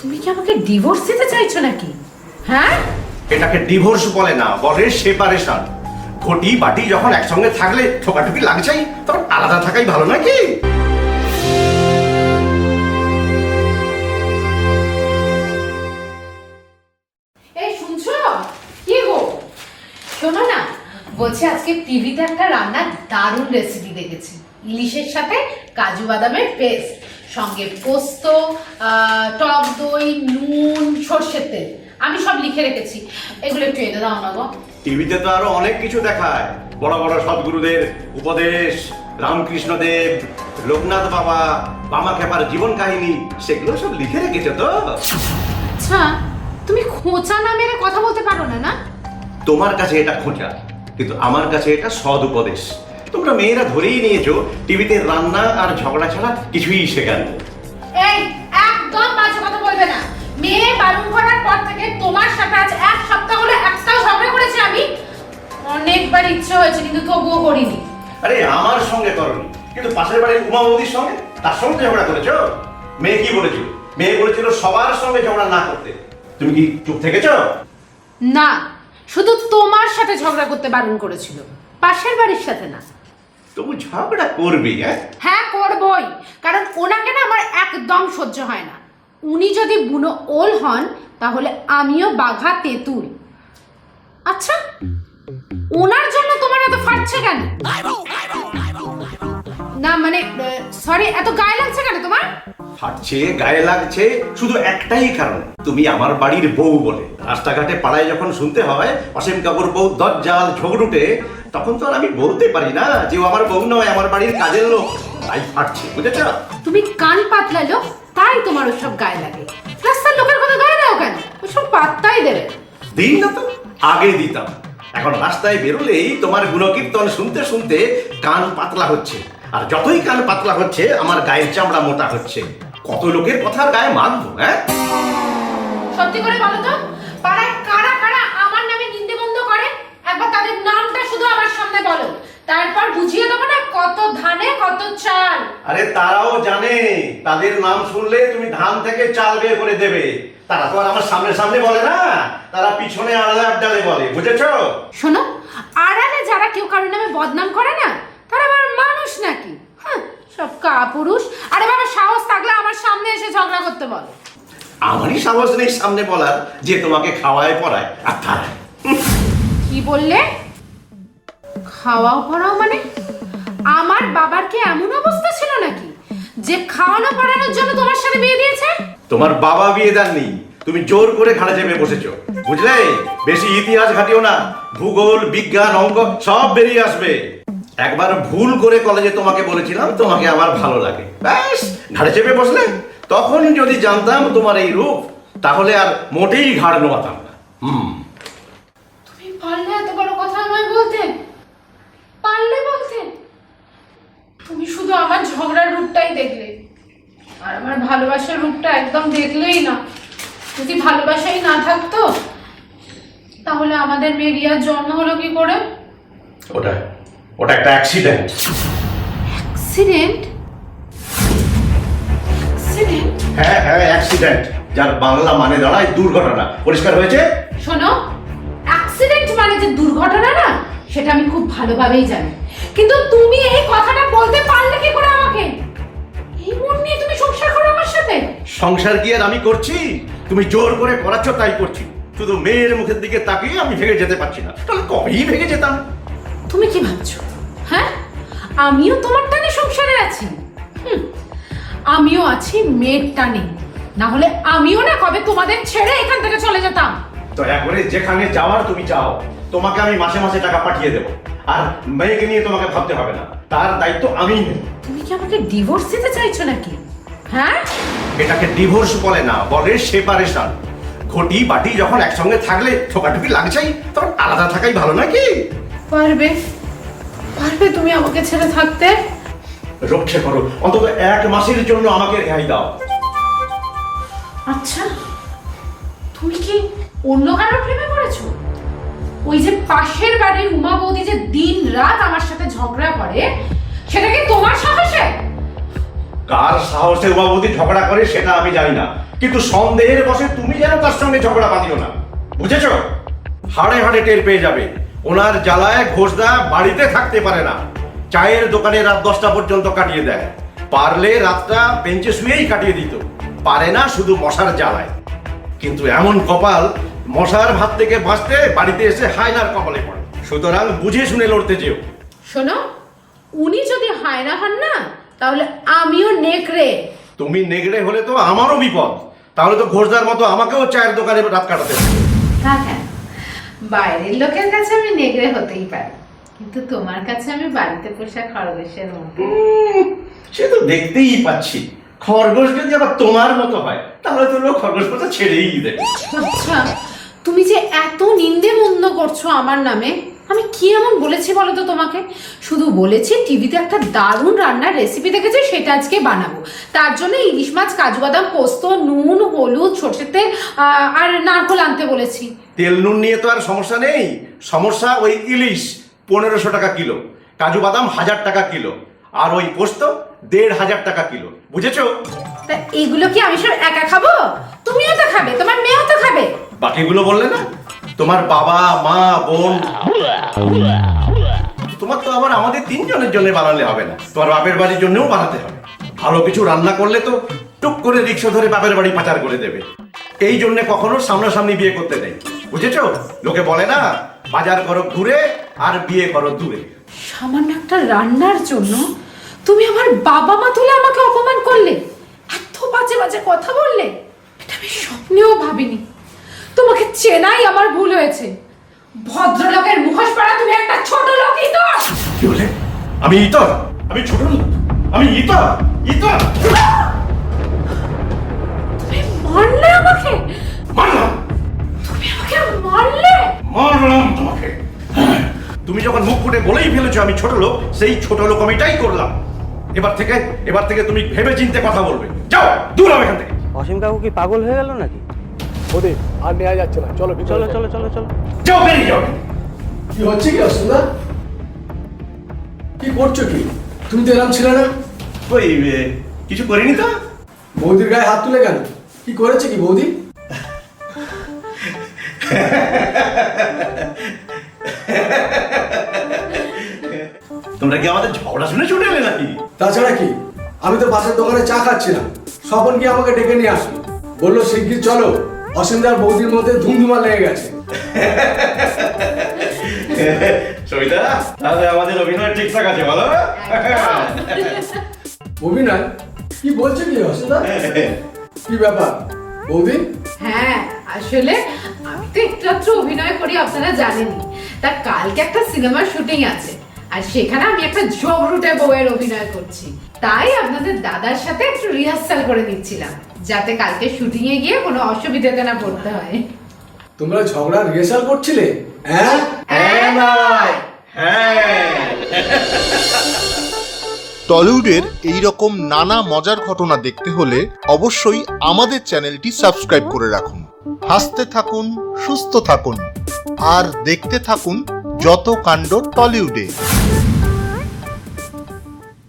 তুমি কি আমাকে ডিভোর্স দিতে চাইছো নাকি? হ্যাঁ? এটাকে ডিভোর্স বলে না বলে সেপারেশন ঘটি বাটি যখন একসঙ্গে থাকলে ঠোকাঠুকি লাগছেই তখন আলাদা থাকাই ভালো নাকি? এই শুনছো? কি গো? শোনো না বলছি আজকে টিভিতে একটা রান্নার দারুণ রেসিপি দেখেছি। ইলিশের সাথে কাজু বাদামের পেস্ট সঙ্গে পোস্ত টক দই নুন সর্ষের তেল। আমি সব লিখে রেখেছি। এগুলো একটু এনে দাও না গো টিভিতে তো আরও অনেক কিছু দেখায়। বড় বড় সদ্গুরুদের উপদেশ রামকৃষ্ণদেব লোকনাথ বাবা বামা খেপার জীবন কাহিনী সেগুলো সব লিখে রেখেছো তো? আচ্ছা তুমি খোঁচা না মেরে কথা বলতে পারো না না? তোমার কাছে এটা খোঁচা কিন্তু আমার কাছে এটা সদ উপদেশ তোমরা মেয়েরা ধরেই নিয়েছো টিভিতে রান্না আর ঝগড়া ছাড়া কিছুই শেখান এই একদম বাজে কথা বলবে না। মেয়ে বারণ করার পর থেকে তোমার সাথে আজ এক সপ্তাহ হলো একটাও ঝগড়া করেছি আমি। অনেকবার ইচ্ছে হয়েছে কিন্তু তবুও করিনি। আরে আমার সঙ্গে করনি। কিন্তু পাশের বাড়ির উমা বৌদির সঙ্গে তার সঙ্গে ঝগড়া করেছ? মেয়ে কি বলেছিল? মেয়ে বলেছিল সবার সঙ্গে ঝগড়া না করতে। তুমি কি চুপ থেকেছো? না শুধু তোমার সাথে ঝগড়া করতে বারণ করেছিল। পাশের বাড়ির সাথে না। তবু ঝগড়া করবি হ্যাঁ? হ্যাঁ করবই। কারণ ওনাকে না আমার একদম সহ্য হয় না। উনি যদি বুনো ওল হন তাহলে আমিও বাঘা তেঁতুল। আচ্ছা ওনার জন্য তোমার এত ফাটছে কেন? না মানে সরি এত গায়ে লাগছে কেন তোমার? ফাটছে গায়ে লাগছে শুধু একটাই কারণ তুমি আমার বাড়ির বউ বলে। রাস্তাঘাটে পাড়ায় যখন শুনতে হয় অসীম কাপুর বউ দরজাল ঝগড়ুটে তখন তো আর আমি বলতে পারি না যে ও আমার বউ নয় আমার বাড়ির কাজের লোক। তাই ফাটছে বুঝেছ? তুমি কান পাতলা লোক তাই তোমার ওসব গায়ে লাগে। রাস্তার লোকের কথা গায়ে দাও কেন? ওসব পাত্তাই দেবে। দিই না তো আগে দিতাম। এখন রাস্তায় বেরোলেই তোমার গুণকীর্তন শুনতে শুনতে কান পাতলা হচ্ছে। আর যতই কান পাতলা হচ্ছে আমার গায়ের চামড়া মোটা হচ্ছে। কত লোকের কথার গায়ে মানবো হ্যাঁ? সত্যি করে বলো তো পাড়ায় কারা কারা আমার নামে নিন্দে বন্ধ করে একবার তাদের নামটা শুধু আমার সামনে বলো তারপর বুঝিয়ে দেবো না কত ধানে কত চাল। আরে তারাও জানে তাদের নাম শুনলে তুমি ধান থেকে চাল বের করে দেবে। তারা তো আর আমার সামনে সামনে বলে না তারা পিছনে আড়ালে আড্ডালে বলে বুঝেছ? শোনো আড়ালে যারা কেউ কারোর নামে বদনাম করে না তারা আবার মানুষ নাকি? হ্যাঁ সব কাপুরুষ। আরে বাবা সাহস থাকলে আমার সামনে এসে ঝগড়া করতে বলো। আমারই সাহস নেই সামনে বলার যে তোমাকে খাওয়ায় পড়ায় আর তারায়। কি বললে? খাওয়াও পড়াও মানে? আমার বাবার কি এমন অবস্থা ছিল নাকি যে খাওয়ানো পড়ানোর জন্য তোমার সাথে বিয়ে দিয়েছে? তোমার বাবা বিয়ে দেননি। তুমি জোর করে ঘাড়ে চেপে বসেছো। বুঝলে? বেশি ইতিহাস ঘাটিও না। ভূগোল বিজ্ঞান অঙ্ক সব বেরিয়ে আসবে। একবার ভুল করে কলেজে তোমাকে বলেছিলাম তোমাকে আমার ভালো লাগে। ব্যাস ঘাড়ে চেপে বসলে? তখন যদি জানতাম তোমার এই রূপ তাহলে আর মোটেই ঘাড় নোয়াতাম না। হুম। তুমি পারলে এত বড় কথা আমায় বলতে? পারলে বলতে তুমি শুধু আমার ঝগড়ার রূপটাই দেখলে। আর আমার ভালোবাসার রূপটা একদম দেখলেই না। যদি ভালোবাসাই না থাকতো তাহলে আমাদের মেয়ে রিয়ার জন্ম হলো কি করে? ওটা ওটা একটা অ্যাক্সিডেন্ট অ্যাক্সিডেন্ট অ্যাক্সিডেন্ট হ্যাঁ হ্যাঁ অ্যাক্সিডেন্ট যার বাংলা মানে দাঁড়ায় দুর্ঘটনা। পরিষ্কার হয়েছে? শোনো অ্যাক্সিডেন্ট মানে যে দুর্ঘটনা না সেটা আমি খুব ভালোভাবেই জানি। কিন্তু তুমি এই কথাটা বলতে পারলে কি করে আমাকে? এই মন নিয়ে তুমি সংসার করো আমার সাথে। সংসার কি আর আমি করছি? তুমি জোর করে করাচ্ছ তাই করছি। শুধু মেয়ের মুখের দিকে তাকিয়ে আমি ভেঙে যেতে পারছি না। তাহলে কবেই ভেঙে যেতাম? তুমি কি ভাবছ? হ্যাঁ? আমিও তোমার টানে সংসারে আছি। আমিও আছি মেয়ের টানে। না হলে আমিও না কবে তোমাদের ছেড়ে এখান থেকে চলে যেতাম। দয়া করে যেখানে যাওয়ার তুমি চাও। তোমাকে আমি মাসে মাসে টাকা পাঠিয়ে দেবো। আর মেয়েকে নিয়ে তোমাকে ভাবতে হবে না। তার দায়িত্ব আমিই নেব। তুমি কি আমাকে ডিভোর্স দিতে চাইছো নাকি? হ্যাঁ? এটাকে ডিভোর্স বলে না বলে সেপারেশন ঘটি বাটি যখন একসঙ্গে থাকলে ঠোকাঠুকি লাগছেই তখন আলাদা থাকাই ভালো নাকি? পারবে। পারবে তুমি আমাকে ছেড়ে থাকতে? রক্ষে করো। অন্তত এক মাসের জন্য আমাকে রেহাই দাও। আচ্ছা তুমি কি অন্য কারোর প্রেমে পড়েছো? ওই যে পাশের বাড়ির উমা বৌদি যে দিন রাত আমার সাথে ঝগড়া করে, সেটা কি তোমার সাহসে? কার সাহসে উমাবতী ঝগড়া করে সেটা আমি জানি না। কিন্তু সন্দেহের বসে তুমি যেন তার সঙ্গে ঝগড়া বাঁধিও না। বুঝেছ? হাড়ে হাড়ে টের পেয়ে যাবে। ওনার জ্বালায় ঘোষদা বাড়িতে থাকতে পারে না। চায়ের দোকানে রাত দশটা পর্যন্ত কাটিয়ে দেয়। পারলে রাতটা বেঞ্চে শুয়েই কাটিয়ে দিত। পারে না শুধু মশার জ্বালায়। কিন্তু এমন কপাল মশার ভাত থেকে বাঁচতে বাড়িতে এসে হায়নার কপালে পড়ে। সুতরাং বুঝে শুনে লড়তে যেও। শোনো উনি যদি হায়না হন না তাহলে আমিও নেকড়ে। তুমি নেগড়ে হলে তো আমারও বিপদ। তাহলে তো ঘোষদার মতো আমাকেও চায়ের দোকানে রাত কাটাতে হবে। কেন বাইরের লোকের কাছে আমি নেগড়ে হতেই পারি কিন্তু তোমার কাছে আমি বাড়িতে পোষা খরগোশের মতো। উম, সে তো দেখতেই পাচ্ছি। খরগোশ যদি আবার তোমার মতো হয় তাহলে তো লোক খরগোশ কথা ছেড়েই দেবে। আচ্ছা তুমি যে এত নিন্দে মন্দ করছ আমার নামে আমি কি এমন বলেছি বলো তো তোমাকে? শুধু বলেছি টিভিতে একটা দারুণ রান্নার রেসিপি দেখেছি সেটা আজকে বানাবো। তার জন্য ইলিশ মাছ কাজু বাদাম পোস্ত নুন হলুদ সর্ষের তেল আর নারকোল আনতে বলেছি। তেল নুন নিয়ে তো আর সমস্যা নেই। সমস্যা ওই ইলিশ পনেরোশো টাকা কিলো। কাজু বাদাম হাজার টাকা কিলো। আর ওই পোস্ত দেড় হাজার টাকা কিলো। বুঝেছ? তা এগুলো কি আমি সব একা খাব? তুমিও তো খাবে তোমার মেয়েও তো খাবে। বাকিগুলো বললে না? তোমার বাবা, মা, বোন। তোমার তো আবার আমাদের তিনজনের জন্য বানালে হবে না। তোমার বাপের বাড়ির জন্যও বানাতে হবে। ভালো কিছু রান্না করলে তো টুক করে রিক্সা ধরে বাপের বাড়ি পাচার করে দেবে। এই জন্য কখনো সামনাসামনি বিয়ে করতে নেই। বুঝেছ? লোকে বলে না, বাজার করো ঘুরে আর বিয়ে করো দূরে। সামান্য একটা রান্নার জন্য তুমি আমার বাবা মা তুলে আমাকে অপমান করলে। এত বাজে বাজে কথা বললে, এটা আমি স্বপ্নেও ভাবিনি। তোমাকে চেনাই আমার ভুল হয়েছে। ভদ্রলোকের মুখোশ পরা তুমি একটা ছোট লোক তো! কি বলে? আমি ইতর। আমি ছোট লোক। আমি ইতর। ইতর। তুমি মারলে আমাকে? মারলাম। তুমি আমাকে মারলে? মারলাম তোমাকে। হ্যাঁ, তুমি যখন মুখ ফুটে বলেই ফেলেছো আমি ছোট লোক সেই ছোট লোক আমিটাই করলাম। এবার থেকে এবার থেকে তুমি ভেবে চিনতে কথা বলবে। যাও দূর হবে এখান থেকে। অসীম কাকু কি পাগল হয়ে গেল নাকি? ওদের আর নেওয়া যাচ্ছে না। চলো চলো চলো চলো চলো। যাও বেরিয়ে যাও। কি হচ্ছে কি অসুবিধা? কি করছ কি? তুমি তো এরম ছিলে না। ওই কিছু করিনি তো? বৌদির গায়ে হাত তুলে কেন? কি করেছে কি বৌদি? তোমরা কি আমাদের ঝগড়া শুনে ছুটে এলে নাকি? তাছাড়া কি? আমি তো পাশের দোকানে চা খাচ্ছিলাম। স্বপন কি আমাকে ডেকে নিয়ে আসলো। বলল শিগগির চলো। অসীমদার বৌদির মধ্যে ধুমধুমা লেগে গেছে। সবিতা তাহলে আমাদের অভিনয় ঠিকঠাক আছে বলো। অভিনয়? কি বলছো কি কি ব্যাপার? বৌদি? হ্যাঁ আসলে আমি তো অভিনয় করি আপনারা জানেনই। তা কালকে একটা সিনেমার শুটিং আছে আর সেখানে আমি একটা জগরুটে বউয়ের অভিনয় করছি। তাই আপনাদের দাদার সাথে একটু রিহার্সাল করে নিচ্ছিলাম। যাতে কালকে শুটিং এ গিয়ে কোনো অসুবিধাতে না পড়তে হয়। তোমরা ঝগড়া রিহার্সাল করছিলে? হ্যাঁ? হ্যাঁ নয় হ্যাঁ টলিউডের এই রকম নানা মজার ঘটনা দেখতে হলে অবশ্যই আমাদের চ্যানেলটি সাবস্ক্রাইব করে রাখুন। হাসতে থাকুন সুস্থ থাকুন আর দেখতে থাকুন যত কাণ্ড টলিউডে।